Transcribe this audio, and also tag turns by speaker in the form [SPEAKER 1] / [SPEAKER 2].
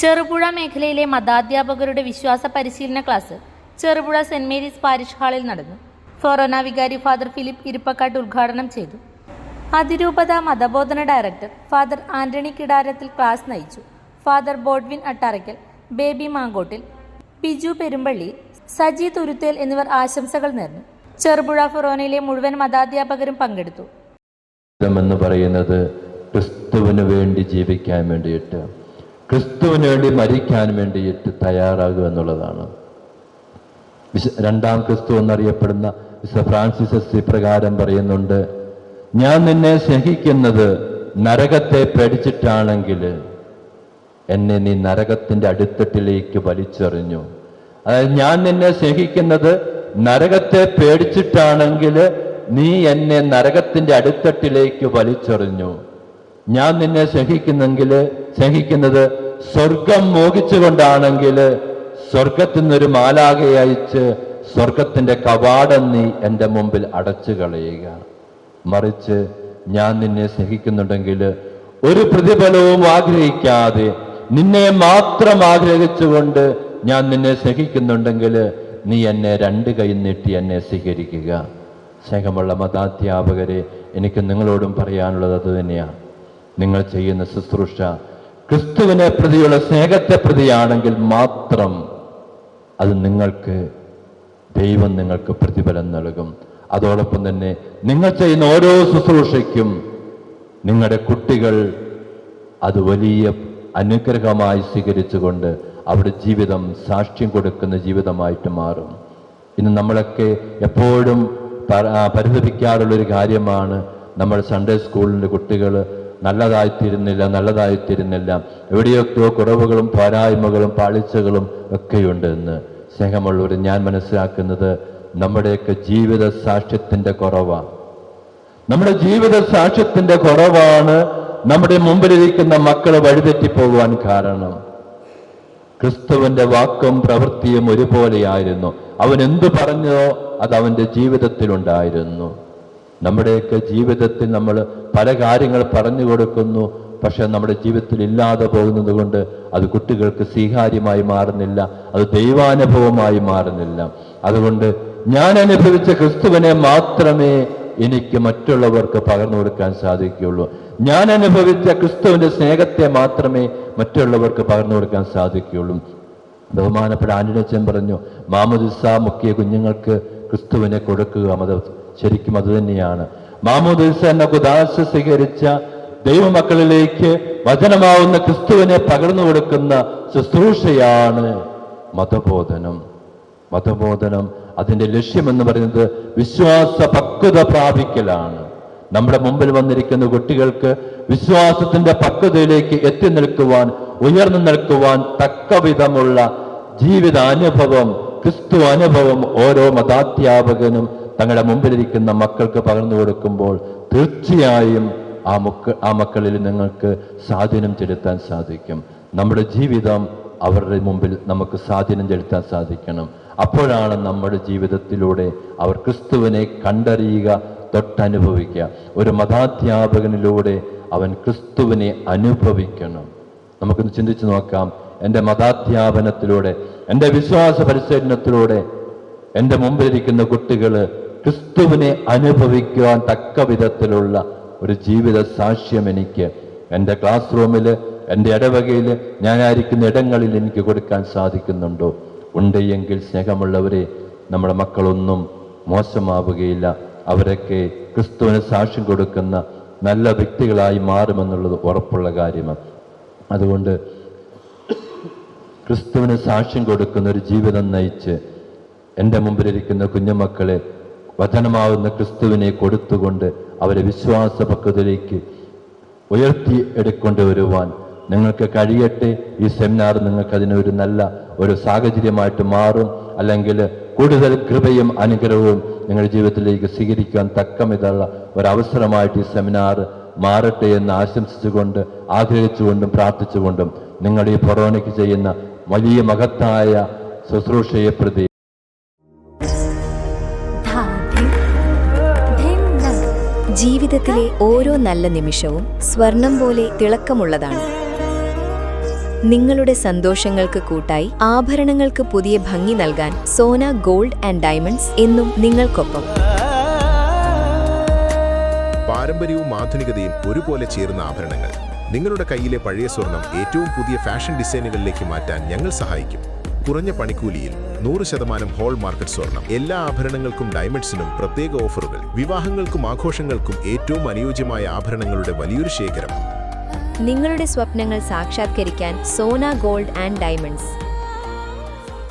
[SPEAKER 1] ചെറുപുഴ മേഖലയിലെ മതാധ്യാപകരുടെ വിശ്വാസ പരിശീലന class Cherupuzha Saint Mary's parish ഹാളിൽ നടന്നു. ഫൊറോന വികാരി ഫാദർ ഫിലിപ്പ് ഇരിപ്പക്കാട്ട് ഉദ്ഘാടനം ചെയ്തു. അതിരൂപത മതബോധന director father Antony Kidarathil class നയിച്ചു. Father Bodwin Attarakkal Baby Mankottil Piju Perumpally Saji Thuruthel എന്നിവർ ആശംസകൾ നേർന്നു. ചെറുപുഴ ഫൊറോനയിലെ മുഴുവൻ മതാധ്യാപകരും പങ്കെടുത്തു.
[SPEAKER 2] പറയുന്നത് ക്രിസ്തുവിന് വേണ്ടി ജീവിക്കാൻ വേണ്ടിയിട്ട് ക്രിസ്തുവിന് വേണ്ടി മരിക്കാൻ വേണ്ടിയിട്ട് തയ്യാറാകുക എന്നുള്ളതാണ്. വിശ- രണ്ടാം ക്രിസ്തു എന്നറിയപ്പെടുന്ന വിശുദ്ധ ഫ്രാൻസിസ് എസ് ഇപ്രകാരം പറയുന്നുണ്ട് ഞാൻ നിന്നെ സ്നേഹിക്കുന്നത് നരകത്തെ പേടിച്ചിട്ടാണെങ്കിൽ എന്നെ നീ നരകത്തിന്റെ അടുത്തട്ടിലേക്ക് വലിച്ചെറിഞ്ഞു. അതായത് ഞാൻ നിന്നെ സ്നേഹിക്കുന്നത് നരകത്തെ പേടിച്ചിട്ടാണെങ്കിൽ നീ എന്നെ നരകത്തിന്റെ അടുത്തട്ടിലേക്ക് വലിച്ചെറിഞ്ഞു. ഞാൻ നിന്നെ സ്നേഹിക്കുന്നെങ്കിൽ സ്നേഹിക്കുന്നത് സ്വർഗം മോഹിച്ചുകൊണ്ടാണെങ്കിൽ സ്വർഗത്തിൽ നിന്നൊരു മാലാകെ അയച്ച് സ്വർഗത്തിന്റെ കവാടം നീ എന്റെ മുമ്പിൽ അടച്ചു കളയുക. മറിച്ച് ഞാൻ നിന്നെ സ്നേഹിക്കുന്നുണ്ടെങ്കിൽ ഒരു പ്രതിഫലവും ആഗ്രഹിക്കാതെ നിന്നെ മാത്രം ആഗ്രഹിച്ചുകൊണ്ട് ഞാൻ നിന്നെ സ്നേഹിക്കുന്നുണ്ടെങ്കിൽ നീ എന്നെ രണ്ട് കൈ നീട്ടി എന്നെ സ്വീകരിക്കുക. സ്നേഹമുള്ള മതാധ്യാപകരെ എനിക്ക് നിങ്ങളോടും പറയാനുള്ളത് അത് തന്നെയാണ് നിങ്ങൾ ചെയ്യുന്ന ശുശ്രൂഷ ക്രിസ്തുവിനെ പ്രതിയുള്ള സ്നേഹത്തെ പ്രതിയാണെങ്കിൽ മാത്രം അത് നിങ്ങൾക്ക് ദൈവം നിങ്ങൾക്ക് പ്രതിഫലം നൽകും. അതോടൊപ്പം തന്നെ നിങ്ങൾ ചെയ്യുന്ന ഓരോ ശുശ്രൂഷയ്ക്കും നിങ്ങളുടെ കുട്ടികൾ അത് വലിയ അനുഗ്രഹമായി സ്വീകരിച്ചുകൊണ്ട് അവിടെ ജീവിതം സാക്ഷ്യം കൊടുക്കുന്ന ജീവിതമായിട്ട് മാറും. ഇന്ന് നമ്മളൊക്കെ എപ്പോഴും പരിതപിക്കാറുള്ളൊരു കാര്യമാണ് നമ്മൾ സൺഡേ സ്കൂളിന്റെ കുട്ടികൾ നല്ലതായിത്തീരുന്നില്ല നല്ലതായിത്തീരുന്നില്ല. എവിടെയൊക്കെയോ കുറവുകളും പോരായ്മകളും പാളിച്ചകളും ഒക്കെയുണ്ട് എന്ന് സ്നേഹമുള്ളവർ ഞാൻ മനസ്സിലാക്കുന്നത് നമ്മുടെയൊക്കെ ജീവിത സാക്ഷ്യത്തിന്റെ കുറവാണ് നമ്മുടെ ജീവിത സാക്ഷ്യത്തിന്റെ കുറവാണ് നമ്മുടെ മുമ്പിലിരിക്കുന്ന മക്കൾ വഴിതെറ്റിപ്പോകുവാൻ കാരണം. ക്രിസ്തുവിന്റെ വാക്കും പ്രവൃത്തിയും ഒരുപോലെയായിരുന്നു. അവൻ എന്തു പറഞ്ഞോ അത് അവന്റെ ജീവിതത്തിലുണ്ടായിരുന്നു. നമ്മുടെയൊക്കെ ജീവിതത്തിൽ നമ്മൾ പല കാര്യങ്ങൾ പറഞ്ഞു കൊടുക്കുന്നു പക്ഷെ നമ്മുടെ ജീവിതത്തിൽ ഇല്ലാതെ പോകുന്നത് കൊണ്ട് അത് കുട്ടികൾക്ക് സ്വീകാര്യമായി മാറുന്നില്ല അത് ദൈവാനുഭവമായി മാറുന്നില്ല. അതുകൊണ്ട് ഞാൻ അനുഭവിച്ച ക്രിസ്തുവിനെ മാത്രമേ എനിക്ക് മറ്റുള്ളവർക്ക് പകർന്നു കൊടുക്കാൻ സാധിക്കുകയുള്ളൂ. ഞാൻ അനുഭവിച്ച ക്രിസ്തുവിന്റെ സ്നേഹത്തെ മാത്രമേ മറ്റുള്ളവർക്ക് പകർന്നു കൊടുക്കാൻ സാധിക്കുകയുള്ളൂ. ബഹുമാനപ്പെട്ട ആന്റണിച്ചൻ പറഞ്ഞു മാമുദിസ മുക്കിയ കുഞ്ഞുങ്ങൾക്ക് ക്രിസ്തുവിനെ കൊടുക്കുക അത് ശരിക്കും അത് തന്നെയാണ്. മാമുദിസ എന്ന കുദാശ സ്വീകരിച്ച ദൈവമക്കളിലേക്ക് വചനമാവുന്ന ക്രിസ്തുവിനെ പകർന്നു കൊടുക്കുന്ന ശുശ്രൂഷയാണ് മതബോധനം. മതബോധനം അതിന്റെ ലക്ഷ്യമെന്ന് പറയുന്നത് വിശ്വാസ പക്വത പ്രാപിക്കലാണ്. നമ്മുടെ മുമ്പിൽ വന്നിരിക്കുന്ന കുട്ടികൾക്ക് വിശ്വാസത്തിന്റെ പക്വതയിലേക്ക് എത്തി നിൽക്കുവാൻ ഉയർന്നു നിൽക്കുവാൻ തക്ക വിധമുള്ള ജീവിതാനുഭവം ക്രിസ്തു അനുഭവം ഓരോ മതാധ്യാപകനും തങ്ങളുടെ മുമ്പിലിരിക്കുന്ന മക്കൾക്ക് പകർന്നു കൊടുക്കുമ്പോൾ തീർച്ചയായും ആ മക്ക ആ മക്കളിൽ നിങ്ങൾക്ക് സ്വാധീനം ചെലുത്താൻ സാധിക്കും. നമ്മുടെ ജീവിതം അവരുടെ മുമ്പിൽ നമുക്ക് സ്വാധീനം ചെലുത്താൻ സാധിക്കണം. അപ്പോഴാണ് നമ്മുടെ ജീവിതത്തിലൂടെ അവർ ക്രിസ്തുവിനെ കണ്ടറിയുക തൊട്ടനുഭവിക്കുക. ഒരു മതാധ്യാപകനിലൂടെ അവൻ ക്രിസ്തുവിനെ അനുഭവിക്കണം. നമുക്കൊന്ന് ചിന്തിച്ചു നോക്കാം. എന്റെ മതാധ്യാപനത്തിലൂടെ എന്റെ വിശ്വാസ പരിശീലനത്തിലൂടെ എന്റെ മുമ്പിലിരിക്കുന്ന കുട്ടികൾ ക്രിസ്തുവിനെ അനുഭവിക്കുവാൻ തക്ക വിധത്തിലുള്ള ഒരു ജീവിത സാക്ഷ്യം എനിക്ക് എന്റെ ക്ലാസ് റൂമിൽ എന്റെ ഇടവകയിൽ ഞാനായിരിക്കുന്ന ഇടങ്ങളിൽ എനിക്ക് കൊടുക്കാൻ സാധിക്കുന്നുണ്ടോ? ഉണ്ട് എങ്കിൽ സ്നേഹമുള്ളവരെ നമ്മുടെ മക്കളൊന്നും മോശമാവുകയില്ല. അവരൊക്കെ ക്രിസ്തുവിന് സാക്ഷ്യം കൊടുക്കുന്ന നല്ല വ്യക്തികളായി മാറുമെന്നുള്ളത് ഉറപ്പുള്ള കാര്യമാണ്. അതുകൊണ്ട് ക്രിസ്തുവിന് സാക്ഷ്യം കൊടുക്കുന്ന ഒരു ജീവിതം നയിച്ച് എന്റെ മുമ്പിലിരിക്കുന്ന കുഞ്ഞുമക്കളെ വചനമാവുന്ന ക്രിസ്തുവിനെ കൊടുത്തുകൊണ്ട് അവരെ വിശ്വാസ പക്വതയിലേക്ക് ഉയർത്തി എടുക്കൊണ്ട് വരുവാൻ നിങ്ങൾക്ക് കഴിയട്ടെ. ഈ സെമിനാർ നിങ്ങൾക്ക് അതിനൊരു നല്ല ഒരു സാഹചര്യമായിട്ട് മാറും. അല്ലെങ്കിൽ കൂടുതൽ കൃപയും അനുഗ്രഹവും നിങ്ങളുടെ ജീവിതത്തിലേക്ക് സ്വീകരിക്കാൻ തക്കമിതുള്ള ഒരവസരമായിട്ട് ഈ സെമിനാർ മാറട്ടെ എന്ന് ആശംസിച്ചുകൊണ്ട് ആഗ്രഹിച്ചുകൊണ്ടും പ്രാർത്ഥിച്ചുകൊണ്ടും നിങ്ങൾ ഈ ചെയ്യുന്ന വലിയ മഹത്തായ ശുശ്രൂഷയെ പ്രതി
[SPEAKER 3] ജീവിതത്തിലെ ഓരോ നല്ല നിമിഷവും സ്വർണം പോലെ തിളക്കമുള്ളതാണ്. നിങ്ങളുടെ സന്തോഷങ്ങൾക്ക് കൂട്ടായി ആഭരണങ്ങൾക്ക് പുതിയ ഭംഗി നൽകാൻ സോന ഗോൾഡ് ആൻഡ് ഡയമണ്ട്സ് എന്നും നിങ്ങൾക്കൊപ്പം.
[SPEAKER 4] പാരമ്പര്യവും ആധുനികതയും ഒരുപോലെ ചേരുന്ന ആഭരണങ്ങൾ നിങ്ങളുടെ കയ്യിലെ പഴയ സ്വർണം ഏറ്റവും പുതിയ ഫാഷൻ ഡിസൈനുകളിലേക്ക് മാറ്റാൻ ഞങ്ങൾ സഹായിക്കും. കുറഞ്ഞ പണിക്കൂലിയിൽ നൂറ് ശതമാനം ഹോൾ മാർക്കറ്റ് സ്വർണം. എല്ലാ ആഭരണങ്ങൾക്കും ഡയമണ്ട്സിനും പ്രത്യേക ഓഫറുകൾ. വിവാഹങ്ങൾക്കും ആഘോഷങ്ങൾക്കും ഏറ്റവും അനുയോജ്യമായ ആഭരണങ്ങളുടെ വലിയൊരു ശേഖരം.
[SPEAKER 3] നിങ്ങളുടെ സ്വപ്നങ്ങൾ സാക്ഷാത്കരിക്കാൻ സോന ഗോൾഡ് ആൻഡ് ഡയമണ്ട്സ്.